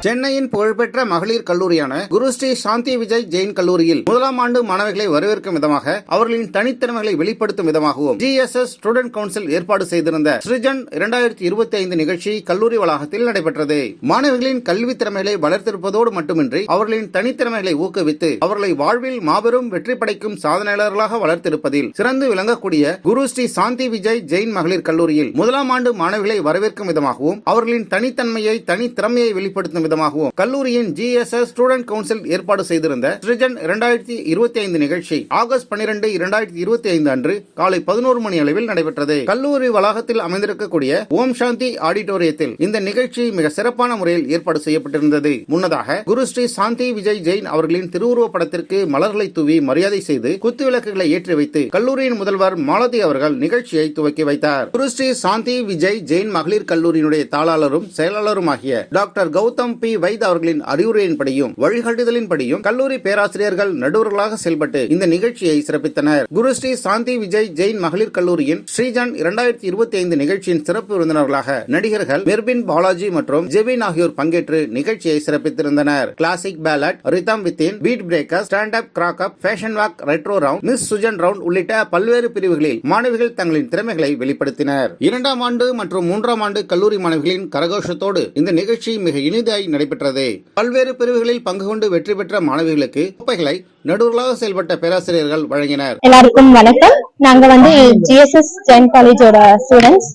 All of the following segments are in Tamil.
சென்னையின் புகழ்பெற்ற மகளிர் கல்லூரியான குரு ஸ்ரீ சாந்தி விஜய் ஜெயின் கல்லூரியில் முதலாம் ஆண்டு மாணவர்களை வரவேற்கும் விதமாக அவர்களின் தனித்திறமைகளை வெளிப்படுத்தும் விதமாகவும் ஜிஎஸ்எஸ் ஸ்டூடெண்ட் கவுன்சில் ஏற்பாடு செய்திருந்த ஸ்ரிஜன் இரண்டாயிரத்தி இருபத்தி ஐந்து நிகழ்ச்சி கல்லூரி வளாகத்தில் நடைபெற்றது. மாணவர்களின் கல்வி திறமைகளை வளர்த்திருப்பதோடு மட்டுமின்றி அவர்களின் தனித்திறமைகளை ஊக்குவித்து அவர்களை வாழ்வில் மாபெரும் வெற்றி படைக்கும் சாதனையாளர்களாக வளர்த்திருப்பதில் சிறந்து விளங்கக்கூடிய குரு ஸ்ரீ சாந்தி விஜய் ஜெயின் மகளிர் கல்லூரியில் முதலாம் ஆண்டு மாணவிகளை வரவேற்கும் விதமாகவும் அவர்களின் தனித்தன்மையை தனித்திறமையை வெளிப்படுத்தும் விதமாகவும் கல்லூரியின் ஜிஎஸ்எஸ் ஸ்டூடெண்ட் கவுன்சில் ஏற்பாடு செய்திருந்த ஸ்ரிஜன் இரண்டாயிரத்தி இருபத்தி ஐந்து நிகழ்ச்சி ஆகஸ்ட் பனிரெண்டு இரண்டாயிரத்தி இருபத்தி ஐந்து அன்று காலை பதினோரு மணி அளவில் நடைபெற்றது. கல்லூரி வளாகத்தில் அமைந்திருக்கக்கூடிய ஓம் சாந்தி ஆடிட்டோரியத்தில் இந்த நிகழ்ச்சி மிக சிறப்பான முறையில் ஏற்பாடு செய்யப்பட்டிருந்தது. முன்னதாக குரு ஸ்ரீ சாந்தி விஜய் ஜெயின் அவர்களின் திருவுருவ படத்திற்கு மலர்களை தூவி மரியாதை செய்து குத்துவிளக்குகளை ஏற்றி வைத்து கல்லூரியின் முதல்வர் மாலதி அவர்கள் நிகழ்ச்சியை துவக்கி வைத்தார். குரு ஸ்ரீ சாந்தி விஜய் ஜெயின் மகளிர் கல்லூரியினுடைய தாளாளரும் செயலாளருமாகிய டாக்டர் கௌதம் பி வைத் அவர்களின் அறிவுரையின்படியும் வழிகாட்டுதலின்படியும் கல்லூரி பேராசிரியர்கள் நடுவர்களாக செயல்பட்டு இந்த நிகழ்ச்சியை சிறப்பித்தனர். குரு ஸ்ரீ சாந்தி விஜய் ஜெயின் மகளிர் கல்லூரியின் ஸ்ரீஜான் இரண்டாயிரத்தி இருபத்தி ஐந்து நிகழ்ச்சியின் சிறப்பு விருந்தினர்களாக நடிகர்கள் மெர்பின் பாலாஜி மற்றும் ஜெபின் ஆகியோர் பங்கேற்று நிகழ்ச்சியை சிறப்பித்திருந்தனர். Classic ballet rhythm within beat breaker stand up crack up fashion walk retro round miss Sujan round உள்ளிட்ட பல்வேறு பிரிவுகளில் மாணவிகள் தங்களின் திறமைகளை வெளிப்படுத்தினர். இரண்டாம் ஆண்டு மற்றும் மூன்றாம் ஆண்டு கல்லூரி மாணவிகளின் கரகோஷத்தோடு இந்த நிகழ்ச்சி மிக இனிதாய் நடைபெற்றது. பல்வேறு பிரிவுகளில் பங்கு கொண்டு வெற்றி பெற்ற மாணவிகளுக்கு கோப்பைகளை நடுவர்களாக செயல்பட்ட பேராசிரியர்கள் வழங்கினர். எல்லாருக்கும் வணக்கம். நாங்க வந்து ஜிஎஸ்எஸ் ஜெயின் காலேஜோட ஸ்டூடெண்ட்ஸ்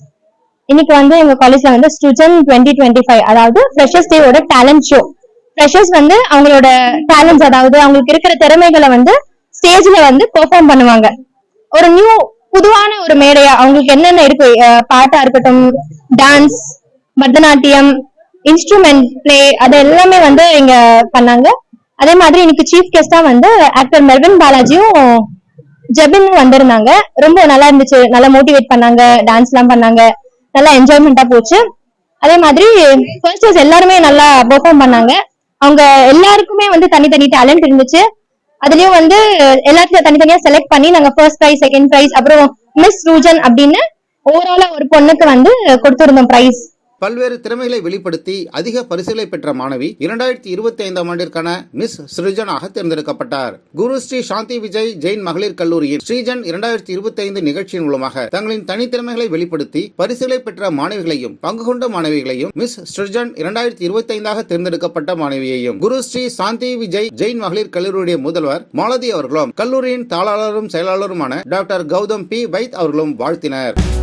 இன்னைக்கு வந்து எங்க காலேஜ்ல வந்து ஸ்டூடெண்ட் டுவெண்ட்டி டுவெண்ட்டி ஃபைவ் அதாவது ஃப்ரெஷர்ஸ் டேவோட டேலண்ட் ஷோ ஃப்ரெஷர்ஸ் வந்து அவங்களோட டேலண்ட்ஸ் அதாவது அவங்களுக்கு இருக்கிற திறமைகளை வந்து ஸ்டேஜ்ல வந்து பெர்ஃபார்ம் பண்ணுவாங்க. ஒரு நியூ புதுவான ஒரு மேடையா அவங்களுக்கு என்னென்ன இருக்கு? பாட்டா இருக்கட்டும் டான்ஸ் பரதநாட்டியம் இன்ஸ்ட்ருமெண்ட் பிளே அது எல்லாமே வந்து இங்க பண்ணாங்க. அதே மாதிரி இன்னைக்கு சீஃப் கெஸ்டா வந்து ஆக்டர் மெல்வின் பாலாஜியும் ஜெபின் வந்திருந்தாங்க. ரொம்ப நல்லா இருந்துச்சு. நல்லா மோட்டிவேட் பண்ணாங்க. டான்ஸ் எல்லாம் பண்ணாங்க. நல்லா என்ஜாய்மெண்டா போச்சு. அதே மாதிரி ஃபர்ஸ்டர்ஸ் எல்லாருமே நல்லா பெர்ஃபார்ம் பண்ணாங்க. அவங்க எல்லாருக்குமே வந்து தனித்தனி டேலண்ட் இருந்துச்சு. அதுலயும் வந்து எல்லாத்தையும் தனித்தனியா செலக்ட் பண்ணி நாங்க ஃபர்ஸ்ட் ப்ரைஸ் செகண்ட் ப்ரைஸ் அப்புறம் மிஸ் ரூஜன் அப்படின்னு ஓவராலா ஒரு பொண்ணுக்கு வந்து கொடுத்திருந்தோம் ப்ரைஸ் பல்வேறு திறமைகளை வெளிப்படுத்தி அதிக பரிசுகளை பெற்ற மாணவி இரண்டாயிரத்தி இருபத்தி ஐந்தாம் ஆண்டிற்கான மிஸ் ஸ்ரிஜனாக தேர்ந்தெடுக்கப்பட்டார். குரு ஸ்ரீ சாந்தி விஜய் ஜெயின் மகளிர் கல்லூரியின் ஸ்ரீஜன் இரண்டாயிரத்தி இருபத்தி ஐந்து நிகழ்ச்சியின் மூலமாக தங்களின் தனித்திறமைகளை வெளிப்படுத்தி பரிசுகளை பெற்ற மாணவிகளையும் பங்கு கொண்ட மாணவிகளையும் மிஸ் ஸ்ரிஜன் இரண்டாயிரத்தி இருபத்தி ஐந்தாக தேர்ந்தெடுக்கப்பட்ட மாணவியையும் குரு ஸ்ரீ சாந்தி விஜய் ஜெயின் மகளிர் கல்லூரியுடைய முதல்வர் மாலதி அவர்களும் கல்லூரியின் தாளாளரும் செயலாளருமான டாக்டர் கௌதம் பி. வைத் அவர்களும் வாழ்த்தினர்.